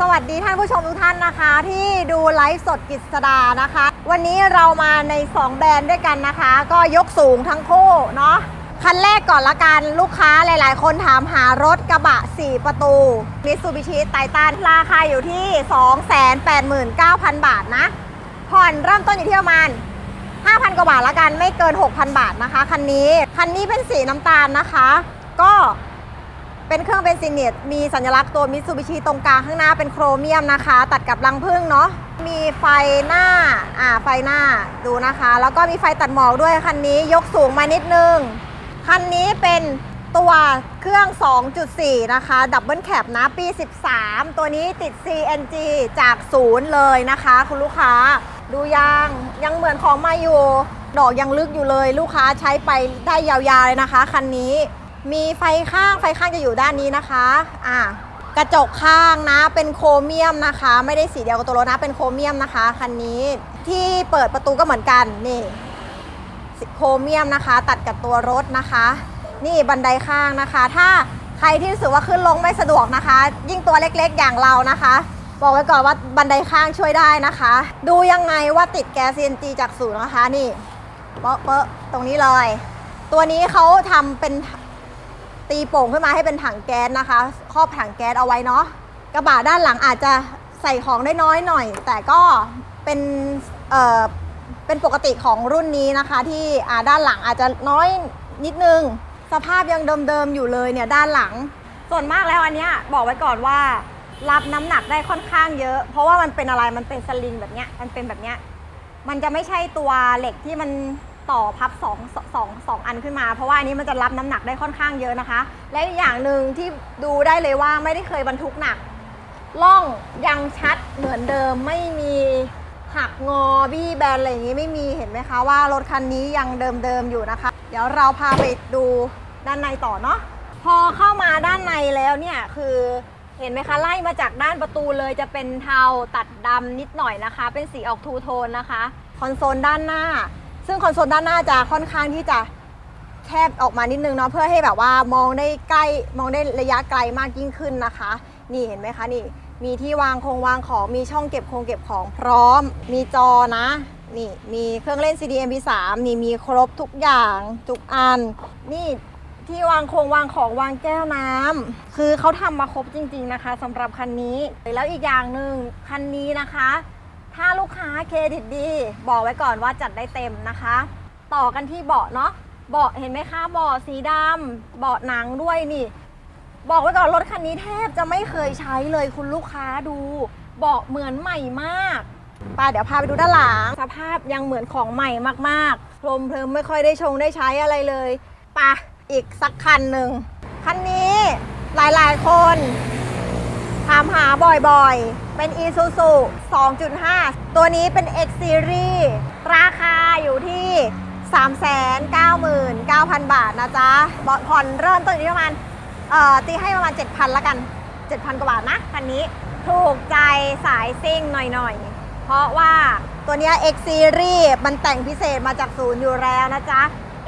สวัสดีท่านผู้ชมทุกท่านนะคะ ที่ดูไลฟ์สดกิษดานะคะ วันนี้เรามาใน 2 แบรนด์ด้วยกันนะคะ ก็ยกสูงทั้งคู่เนาะคันแรกก่อนละกันลูกค้าหลาย ๆ คนถามหารถกระบะ 4 ประตู Mitsubishi Titan ราคาอยู่ที่ 289,000 บาทนะ ผ่อนเริ่มต้นอยู่ที่ประมาณ 5,000 กว่าบาทละกันไม่เกิน 6,000 บาทนะคะ คันนี้ คันนี้เป็นสีน้ำตาลนะคะ ก็ เป็นเครื่องเบนซินเนตมีสัญลักษณ์ตัวมิ t ซูบิชิตรงกลางข้างหน้าเป็นโครเมียมนะคะ ตัดกับรังผึ้งเนาะมีไฟหน้าอ่าไฟหน้าดูนะคะ แล้วก็มีไฟตัดหมอกด้วยคันนี้ยกสูงมานิดนึง คันนี้เป็นตัวเครื่อง 2.4 นะคะดับเบิลแคปนะปี 13 ตัวนี้ติด CNG จากศูนย์เลยนะคะ คุณลูกค้าดูยางยังเหมือนของมาอยู่ ดอกยังลึกอยู่เลย ลูกค้าใช้ไปได้ยาวๆเลยนะคะ คันนี้ มีไฟข้างไฟข้างจะอยู่ด้านนี้นะคะอ่ากระจกข้างนะเป็นโครเมียมนะคะ ไม่ได้สีเดียวกับตัวรถนะเป็นโครเมียมนะคะคันนี้ที่เปิดประตูก็เหมือนกันนี่โครเมียมนะคะ ตัดกับตัวรถนะคะ นี่บันไดข้างนะคะ ถ้าใครที่รู้สึกว่าขึ้นลงไม่สะดวกนะคะ ยิ่งตัวเล็กๆอย่างเรานะคะ บอกไว้ก่อนว่าบันไดข้างช่วยได้นะคะ ดูยังไงว่าติดแก๊ส CNG จากศูนย์นะคะนี่เปาะเปะตรงนี้เลย ตัวนี้เขาทำเป็น ตีโป่งขึ้นมาให้เป็นถังแก๊สนะคะ ครอบถังแก๊สเอาไว้เนาะกระบะด้านหลังอาจจะใส่ของได้น้อยหน่อย แต่ก็เป็นเอ่อเป็นปกติของรุ่นนี้นะคะ ที่อ่าด้านหลังอาจจะน้อยนิดนึง สภาพยังเดิมๆอยู่เลยเนี่ยด้านหลัง ส่วนมากแล้วอันเนี้ยบอกไว้ก่อนว่า รับน้ำหนักได้ค่อนข้างเยอะ เพราะว่ามันเป็นอะไรมันเป็นสลิงแบบเนี้ยมันเป็นแบบเนี้ยมันจะไม่ใช่ตัวเหล็กที่มัน ต่อพับสองสองสองอันขึ้นมา เพราะว่าอันนี้มันจะรับน้ำหนักได้ค่อนข้างเยอะนะคะ และอีกอย่างหนึ่งที่ดูได้เลยว่าไม่ได้เคยบรรทุกหนักล่องยังชัดเหมือนเดิมไม่มีหักงอบี้แบนอะไรอย่างนี้ไม่มีเห็นไหมคะว่ารถคันนี้ยังเดิมๆอยู่นะคะ เดี๋ยวเราพาไปดูด้านในต่อเนาะพอเข้ามาด้านในแล้วเนี่ยคือเห็นไหมคะไล่มาจากด้านประตูเลยจะเป็นเทาตัดดำนิดหน่อยนะคะ เป็นสีออกทูโทนนะคะ คอนโซลด้านหน้า ซึ่งคอนโซลด้านหน้าจะค่อนข้างที่จะแคบออกมานิดนึงเนาะเพื่อให้แบบว่ามองได้ใกล้มองได้ระยะไกลมากยิ่งขึ้นนะคะ นี่เห็นไหมคะนี่มีที่วางโครงวางของมีช่องเก็บโครงเก็บของพร้อม มีจอนะนี่มีเครื่องเล่น CD MP3 นี่มีครบทุกอย่างทุกอัน นี่ที่วางโครงวางของวางแก้วน้ำคือเขาทำมาครบจริง ๆนะคะสำหรับคันนี้แล้วอีกอย่างหนึ่งคันนี้นะคะ ถ้าลูกค้าเครดิตดี บอกไว้ก่อนว่าจัดได้เต็มนะคะ ต่อกันที่เบาะเนาะเบาะเห็นไหมคะเบาะสีดำเบาะหนังด้วยนี่ บอกไว้ก่อนรถคันนี้แทบจะไม่เคยใช้เลยคุณลูกค้าดู เบาะเหมือนใหม่มากป้าเดี๋ยวพาไปดูด้านหลังสภาพยังเหมือนของใหม่มากๆพรมเพลิมไม่ค่อยได้ชงได้ใช้อะไรเลยป่ะอีกสักคันหนึ่งคันนี้หลายๆคนามหาบ่อยๆ เป็น Isuzu 2.5 ตัวนี้เป็น X Series ราคาอยู่ที่ 399,000 บาทนะจ๊ะผ่อนเริ่มต้นอยู่ที่ประมาณเอ่อตีให้ประมาณ 7,000ละกัน 7,000 กว่าบาทนะคันนี้ถูกใจสายซิ่งหน่อยๆ เพราะว่าตัวนี้ X Series มันแต่งพิเศษมาจากศูนย์อยู่แล้วนะจ๊ะ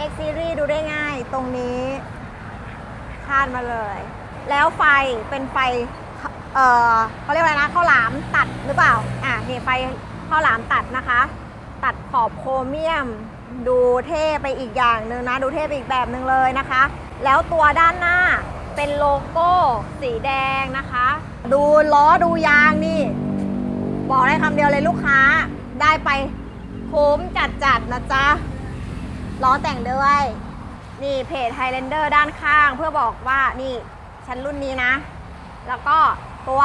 X Series ดูได้ง่ายตรงนี้คาดมาเลย แล้วไฟเป็นไฟ เออเขาเรียกว่าอะไรนะข้าวหลามตัดหรือเปล่าอะนี่ไฟข้าวหลามตัดนะคะ ตัดขอบโครเมียม ดูเท่ไปอีกอย่างหนึ่งนะ ดูเท่ไปอีกแบบหนึ่งเลยนะคะ แล้วตัวด้านหน้าเป็นโลโก้สีแดงนะคะ ดูล้อดูยางนี่ บอกได้คำเดียวเลยลูกค้าได้ไปโค้มจัดๆนะจ๊ะล้อแต่งด้วย นี่เพจ Highlander ด้านข้างเพื่อบอกว่านี่ ชั้นรุ่นนี้นะ แล้วก็ ตัว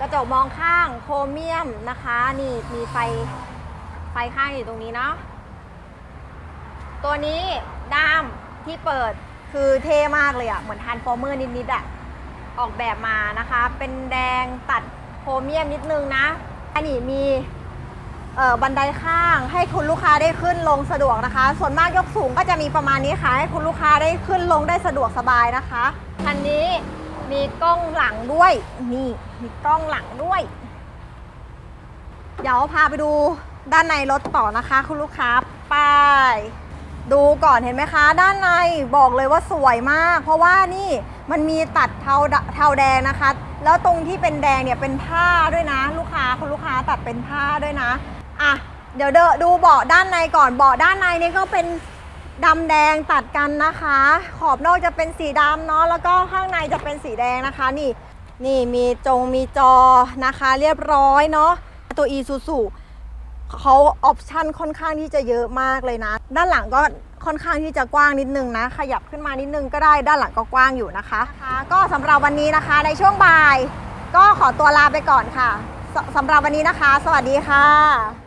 กระจกมองข้างโครเมียมนะคะ นี่มีไฟไฟข้างอยู่ตรงนี้เนาะตัวนี้ด้ามที่เปิดคือเท่มากเลยอะ่ะเหมือนทานฟอร์เมอร์นิดๆอะ่ะออกแบบมานะคะ เป็นแดงตัดโครเมียมนิดนึงนะอันนี้มีบันไดข้างให้คุณลูกค้าได้ขึ้นลงสะดวกนะคะ ส่วนมากยกสูงก็จะมีประมาณนี้ค่ะ ให้คุณลูกค้าได้ขึ้นลงได้สะดวกสบายนะคะคันนี้ มีกล้องหลังด้วย นี่มีกล้องหลังด้วย เดี๋ยวพาไปดูด้านในรถต่อนะคะคุณลูกค้าไปดูก่อนเห็นไหมคะ ด้านในบอกเลยว่าสวยมาก เพราะว่านี่มันมีตัดเทาเทาแดงนะคะ แล้วตรงที่เป็นแดงเนี่ยเป็นผ้าด้วยนะ ลูกค้าคุณลูกค้าตัดเป็นผ้าด้วยนะอะเดี๋ยวเดดูเบาะด้านในก่อนเบาะด้านในนี่ก็เป็น ดำแดงตัดกันนะคะ ขอบนอกจะเป็นสีดำเนาะแล้วก็ข้างในจะเป็นสีแดงนะคะ นี่นี่มีจงมีจอนะคะ เรียบร้อยเนาะตัว e s u s u เขาออปชันค่อนข้างที่จะเยอะมากเลยนะ ด้านหลังก็ค่อนข้างที่จะกว้างนิดนึงนะ ขยับขึ้นมานิดนึงก็ได้ด้านหลังก็กว้างอยู่นะคะนะคะก็สำหรับวันนี้นะคะในช่วงบ่าย ก็ขอตัวลาไปก่อนค่ะสสำหรับวันนี้นะคะ สวัสดีค่ะ